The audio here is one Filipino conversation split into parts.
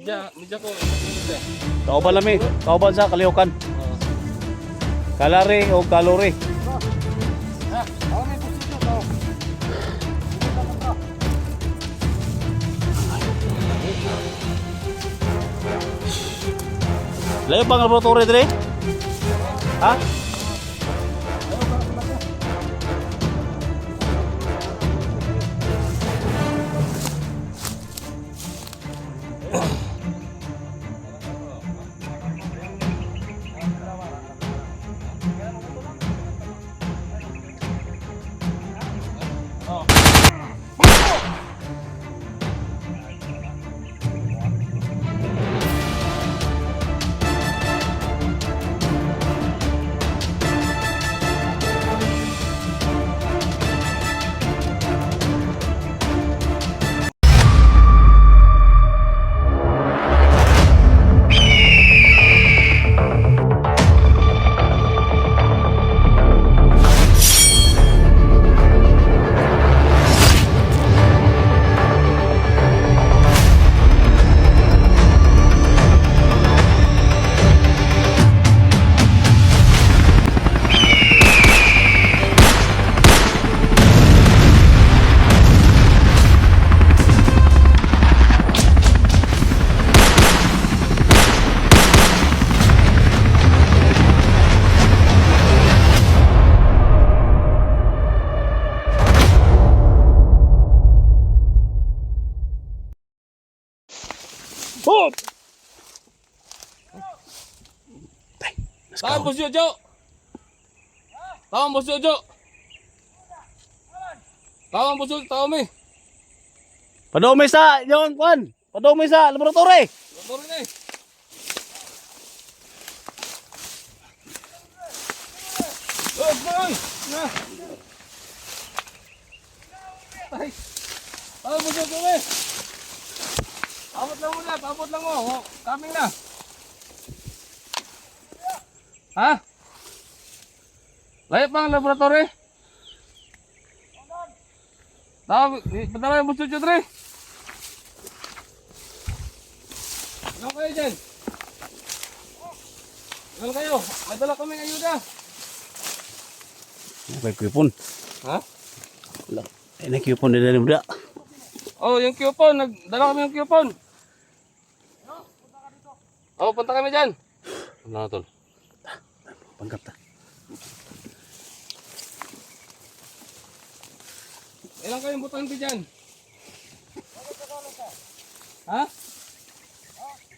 Midya, midya ko. Kauban lami, kauban sa kalihukan. Kalari o kalori. Layo bang laboratory dire? Ha? Go. Boss Jojo. Tawang Boss Jojo. Tawang Boss Jojo, tawang mi. Padumi sa yung kwan. Padumi sa laboratory. Motor ni. Oh, boy. Na. Ay. Tawang Boss Jojo mi. Abot lang muna, abot lang mo. Coming na. Ha? Layo pa ang laboratory? Tawag, padala yung Boss Jojo, Dre. Ano kayo dyan? Ano kayo? May dala kaming ayuda. May kupon. Ha? Wala. Ay, na kupon din na muda. Oh, yung coupon. Nagdala kami yung coupon. Oh, punta kami dyan. Ano na, tol? Pangkat ta. Ilang kayong butante dyan? Ha?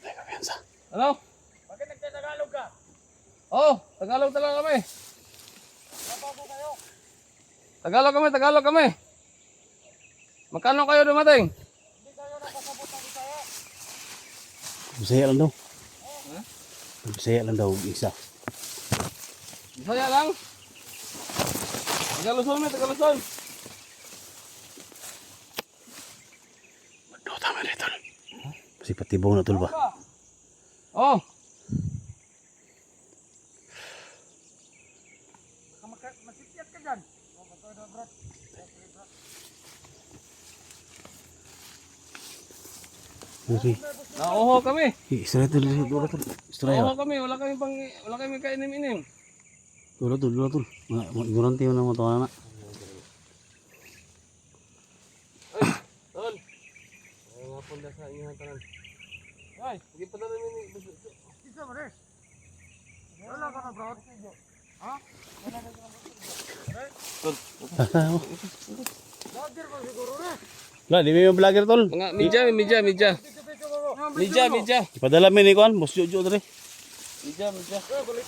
Ay, kapiyansa. Ano? Bakit nagtatagalog ka? Oh, Tagalog talaga kami. Tagalog kami, Tagalog kami. Magkano kayo dumating? Bisaya lang daw. Bisaya lang daw isa. Bisaya lang. Tagaluson mo, Tagaluson. Na ito. Kasi patibong na tol ba? Oh, Masipyat ka dyan. Kasi, nauho kami. isra tol, dula tol. Isra Nauho kami, wala kami pang wala kami kainim-inim. Dula tol, dula tol. Mga ignorante mo na mga tawa na. Tol. Ay, nga punda sa inyo tanan. Ay, sige pa dala ni Isa mo rin. Wala ka na bro. Ha? Vlogger ko siguro rin. Wala, di mo yung vlogger tol. Mga media. Video-video ko. Media, media. Ipadala mo ni Kwan, Boss Jojo dre. Media, media. Eh, balik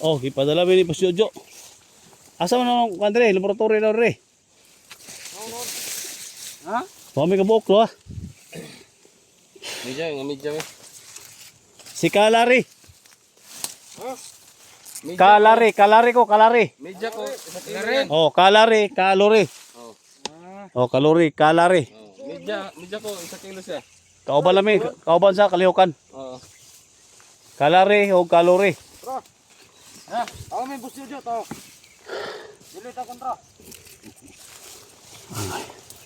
Oh, ipadala mo ni Boss Jojo. Asa man ang kwan dre, laboratory daw dre. Ha? Pami ka buok lo ah. Media, nga media. eh. Si Kalari. Media, Kalari, kalari ko, kalari. media ko. Isa kilo yan. Oh, kalari, kalori. Oh. Oh, kalori, kalari. Oh, media ko, isa kilo siya. Kauban lami, kauban sa kalihukan. Oo. Kalari o kalori. Bro. Ha? Ako may busyo dyan to. Dili ta kontra.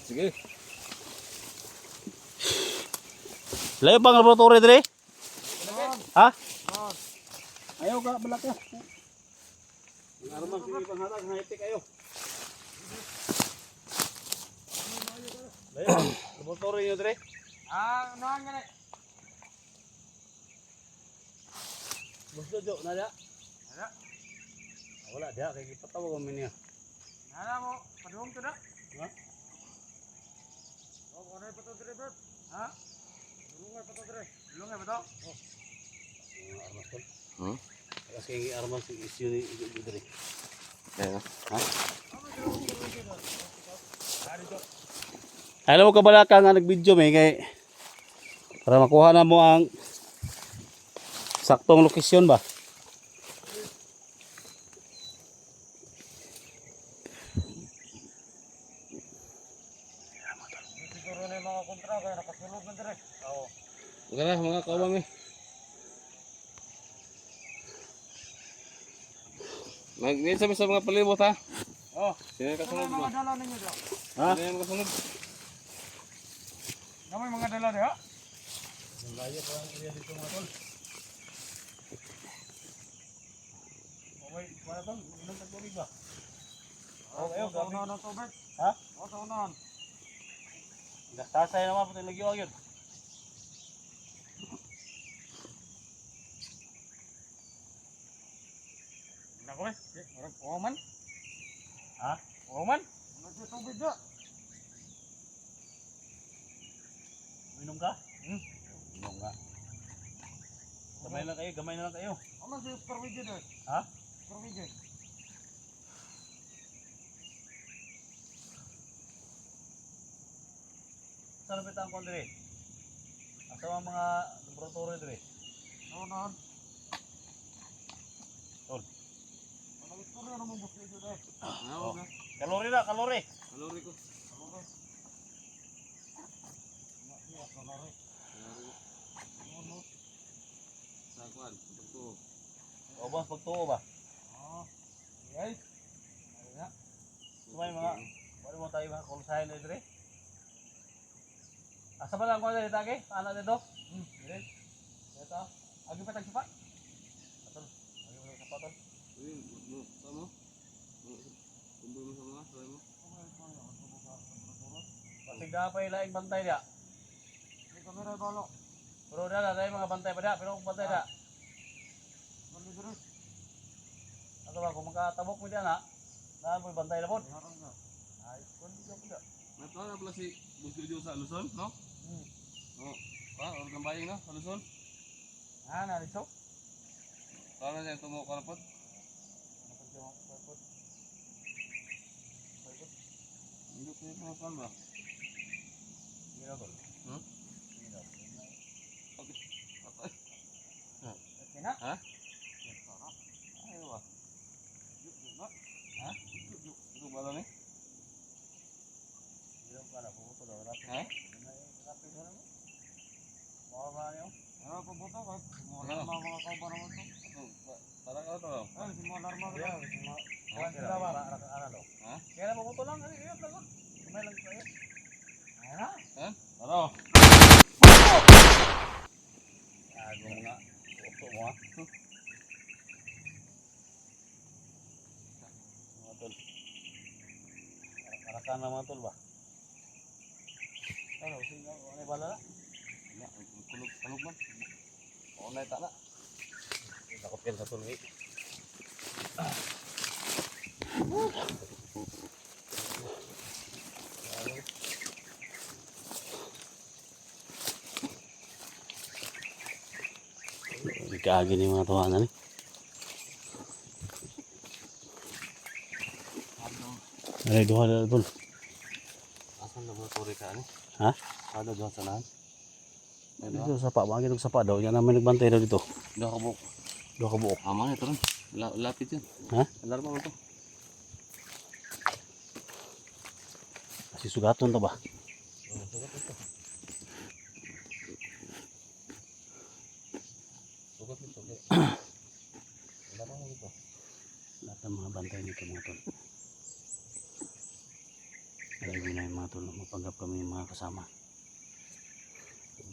Sige. Layo pang laboratory dire? Ha? Ayaw ka, balak ka. Arman sige panghatag ng high-tech kayo. Layo, laboratory nyo dire. Ah, unahan ka na. Gusto jo, nada. Nada. Wala dia kay gipatawag kami niya. Nana mo, padung to na. Ha? Oh, ano pa to dire, bro? Ha? Lungay pa to dire. Lungay pa to? Oh. Armas tol. Hmm? Kasi kay armas si issue ni dire. Kaya. Alam mo kabalaka nga nag-video may kay para makuha na mo ang saktong lokasyon ba? Siguro na yung mga kontra kaya nakasulog na dire. Oo. Huwag na mga kaubang eh. Mag sa mga palibot ha. Oh. Sino yung Ano kasunod yung mo? mga dala ninyo do? Ha? Sino yung kasunod? Ano yung mga dala di ha? Layo pa ang area dito mga tol. Okay, wala to. Ilang tagtulig ba? Oh, ayaw, sa unahan ng tubig. Ha? Oo, sa unahan. Gastasay naman puti lagi yun. Nako eh. Marang puwaman. Ha? Puwaman. Nagsi tubig da. Minom ka? Hmm. Minom ka. Gamay lang kayo, gamay na lang kayo. Ano si supervision eh? Ha? Supervision. Saan na ang dire? Asa ang mga laboratory dire? Sa unahan. Tol. Ano ito na naman gusto ito eh? Ano ka? Kalori na, kalori. Kalori ko. Ano ba? Iya, kalori. Ano? Sa kuan. Ito. O ba, pagtuo ba? Ah. Yes. Ano na? Sumay mga, wala mo tayo mga kulusahin na dire? Asa ba lang ko na dito, ake? Paano dito? Hmm. Dire? Dito? Agi pa tagsipa? Atol. Agi pa tagsipa, tol. Uy, mo, sama. Kumpul mo sa mga, try mo. Kasi gapay laing bantay dia. May kamera balo. Pero na tayo mga bantay pa dia, pero kung bantay dia. Bali dire. Ato ba, kung magkatabok mo diyan ha, na mo bantay na po. Harang na. Ay, kung di ka po dia. Nato na pala si Busyo sa Luzon, no? Hmm. Oo. Pa, or ng bayang no? Sa Luzon. Ah, narito? Para siya tumo kalapot. Ano pa siya mga pagpapot? Pagpapot? Hindi ko yung mga ba? Hindi na tol. Hmm? Hindi na. Okay. Okay. Okay na? Ha? Ayaw ba? Ha? Ito ba lang eh? Hindi na pala, puputo daw. Rapid. Ha? Ano pa buto ka? Simula Ano? na mga kauban naman to. Ito, pa- para ka ito. Ay, na mga Yeah, mga kuhan sila ba? Ano ano? Ha? Puputo lang. Ano yun lang? Kumay lang kayo. Ayan na. Ha? Ano? Gago mga puto mo ha. Mga tol. Arakan na mga tol ba? Ano? Ano bala na? Kulog, kulog man. Oo na na. Takot yan sa tol eh. Ikagi ni mga tawanan eh. Ano duha na tol? Asan laboratory ka ani? Ha? Ada doon sa nahan? Dito sa pa, mga ginong sapa daw. Yan namin nagbantay daw dito. Doon ka buok. Duha ka buok. Ama ito rin. La- Lapit yan. Ha? Alarma mo ito. Kasi sugaton to ba? Sugat ito. Alarma mo ito. Lahat ng mga bantay nito mga tol. Alam mo na yung mga tol, mapanggap kami yung mga kasama.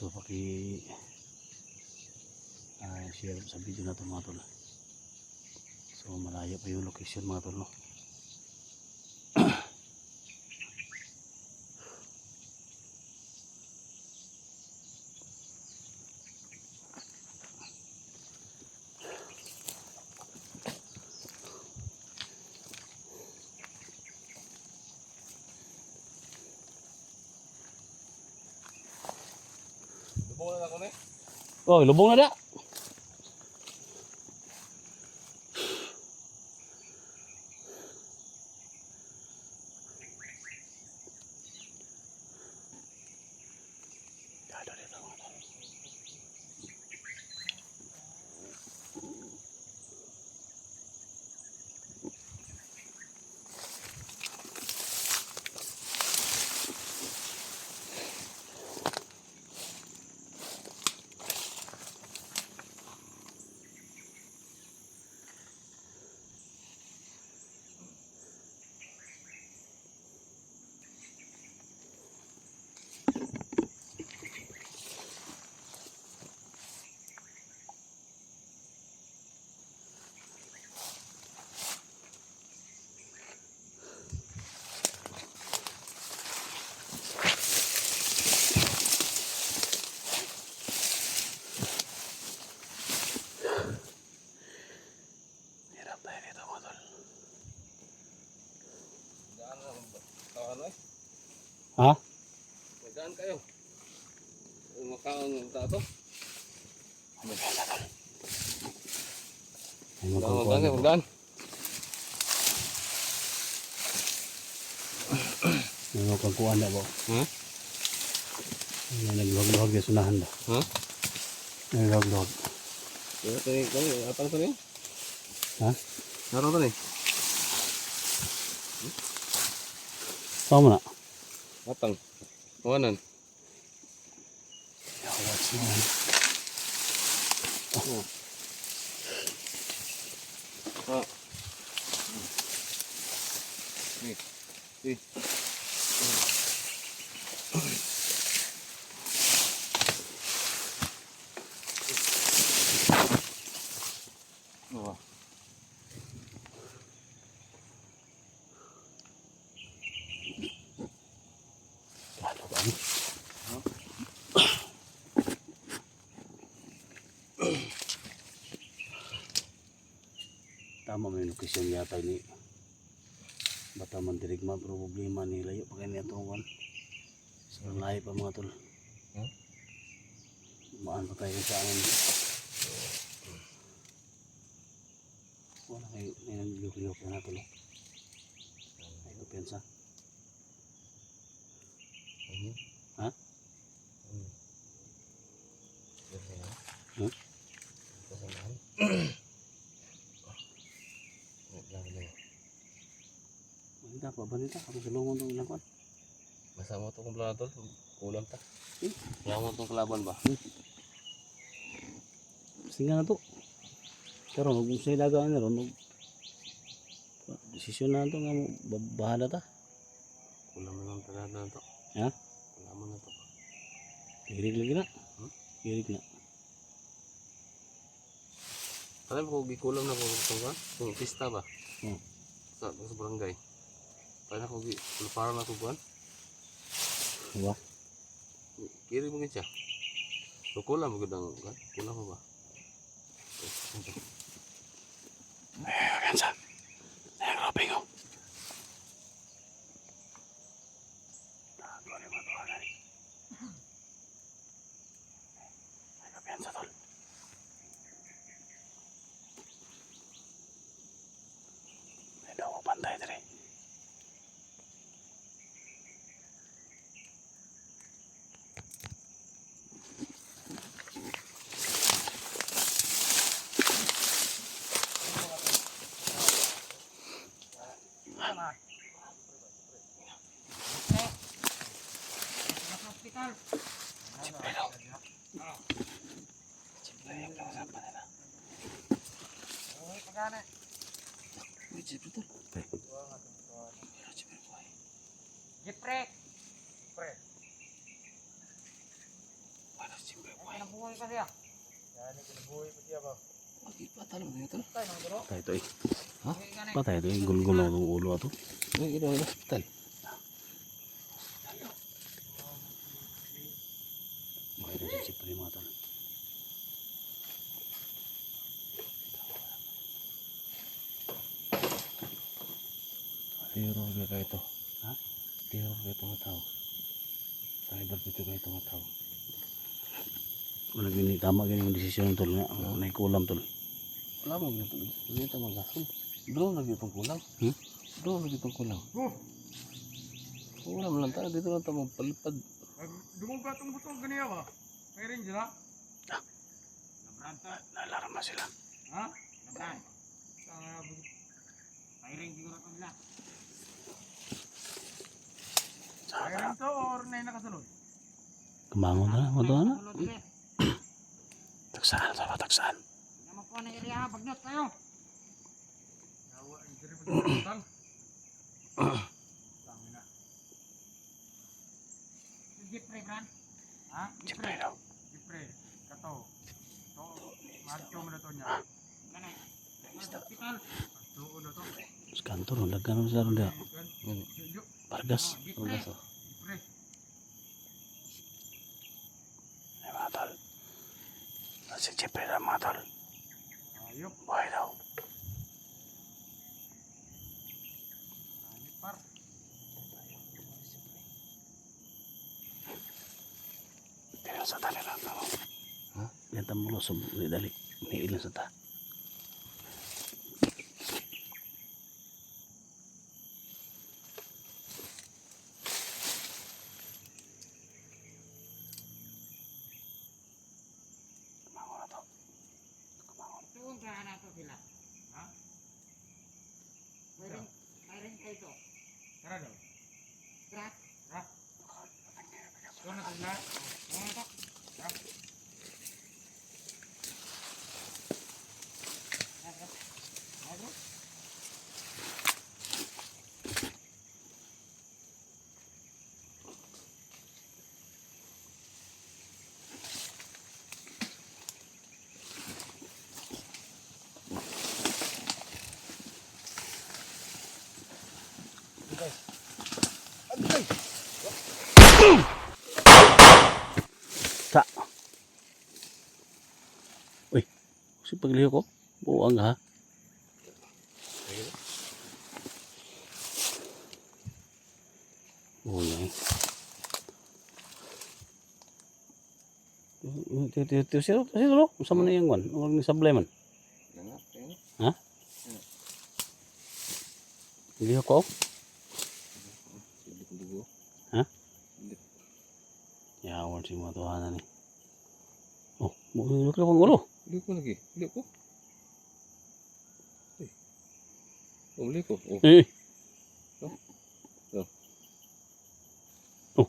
So paki ah, share sa video na to mga tol. So malayo pa yung location mga tol no. Lubong na ako eh. Oh, lubong na da. Ng tato. Ano ba tol? Ay Magdaan, magkukuha magdaan, dito. magdaan. May magkukuha na ba? Ha? May nagluhag-luhag yung sunahan? Ha? May nagluhag-luhag. Ito ni, ito ni, atang ito ni. Ha? Naroon ito ni. Mo na? Atang. Kawanan. Tama may lokasyon yata ni Bata man dirigma pero problema ni layo pa kanya itong kan. Sa layo pa mga tol. Hmm? Maan pa tayo sa amin. Wala kayo, may naglilok-lok na tol. Ay, kapensa. Ano? Ha? Hmm. Ano? Hmm? Kasamaan. Wala na. Balita. Ako sa lungon itong ilang kwan. Masama to kung plano tol. Kulang ta. Hmm? Kaya mo itong kalaban ba? Singa na to. Pero mong sa ilagaan na ron. huwag- Desisyon na ito nga mo. ba- Bahala ta. Kulang mo lang talaga na to. Ha? Kulang mo na to. Kirig lagi na. Hmm? Kirig na. Alam ko, gikulam na ko? Kung pista ba? Hmm. Sa, sa barangay. Kaya ko, para na kuhan. Diba? Kiri mo siya. So, kulang mo gudang. Kulang mo ba? Eh, kansa. Ay, grabe ko. Tago ni matuhanan. Ay, kapiyansa tol. May daw ko pantay dere. hospital. Uy, pagana. Uy, siyempre to. Pre. Jepre. Pre. Wala, siyempre. Ay, nabuhay pa siya. Lagi pa, talo na ito. Tay, nang duro. Patay ito eh. Ha? Patay ito eh. Gulgulo ng ulo ito. Uy, ito, ito. Hospital. Makita si siyempre mga tol. Teror ka kayo ito. Ha? Teror ka ito mga tao. Cyber dito kayo ito mga tao. Wala gini, tama gini yung desisyon tol nga. Ang naikulam tol. Wala mo gini tol. Hindi ito magkakon. Drone lagi itong kulang. Hmm? Drone lagi itong kulang. Oh, Wala mo lang tayo. Dito lang tayo magpalipad. dumong ka itong butong ganiya ba? May rin sila? Ah. Nabranta. Nalaram na sila. Ha? Nabranta. May rin siguro ito nila. May rin to or na nakasunod? Kumangon na lang. Mado na. Sunod ulit. Taksaan. Sama taksaan. Naman po na area ha, bagnot tayo. Yawa, ang diri pa sa hospital. Tama na. Si Jeffrey, Bran? Ha? Siyempre daw. Jeffrey, kato. To, madto mo na to niya. Ganay. Sa hospital. Madto na to. Sa kantor. Lagkan na sila ron dia. Gan. Juju. Pargas. Jeffrey. Pargas. oh. Jeffrey. Ay mga tol. Si Jeffrey na mga tol. Ayop. Buhay daw. Ayop par. Pero sa tali lang tao. Ha? Yan tamo lo sa dali. Ni ilan sa ta. Kumangon na to. Kumangon. Tuon ka na to sila. Ha? May rin, may rin kayo to. Tara daw. Tara. Tara. Tuon na to sila. Tuon na to. Tara. Tara, tara. Tara, bro. Sa. Uy, si pagliho ko. Buang ha. Oh, yan. Tiyo, tiyo, tiyo, sino, sino, no? Sama na yung one. Huwag ni sablay man. Ha? Pagliho ko. Ha? Yawan si mga tuhanan ni. Oh, lang ang ulo. Beli ko lagi. Beli ko. Eh. Oh, beli ko. Oh. Eh. Oh. Oh. Oh.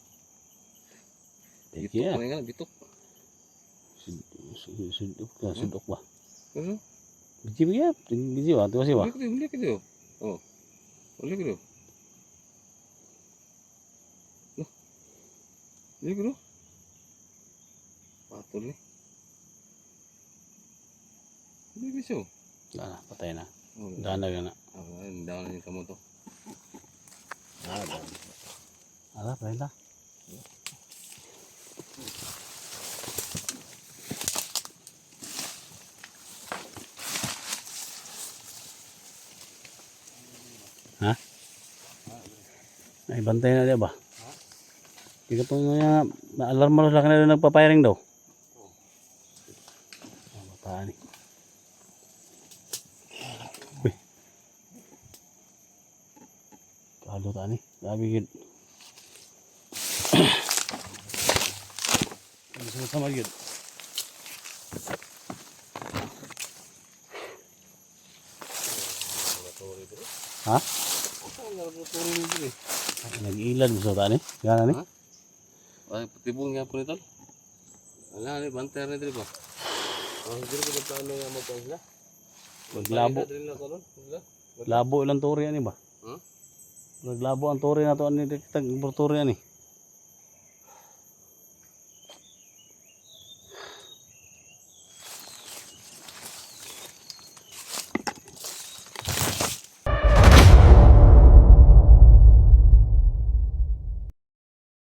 Bitok Yeah. yeah. nga, bitok. Sudok ka, sudok ba? Ano? Biji ba ya? Biji ba? Tuwa siya ba? Beli ko dia. Oh. Beli ko. Loh. Beli ko dia. Patol ni. Beli bisa. Wala na, patay na. Oh, Dana ka na. Ah, daw na yung kamo to. Ah, dana. Ala, patay na. Ha? Ay, bantay na dia ba? Hindi ka itong uh, na-alarm mo lang na nagpa-firing daw. Ah, bataan eh. Uy. Kalo tani. Grabe yun. Ano sa sama yun? Ha? Ano nga laboratory ni diri? Nag-ilan. Gana ni? Ay, tibong nga po nito. Wala, ni banter na dito ba? Oh, dito ko tayo nga mo pa sila. Maglabo. Labo ilang turi ani ba? Naglabo ang turi na to ani tag turi ani.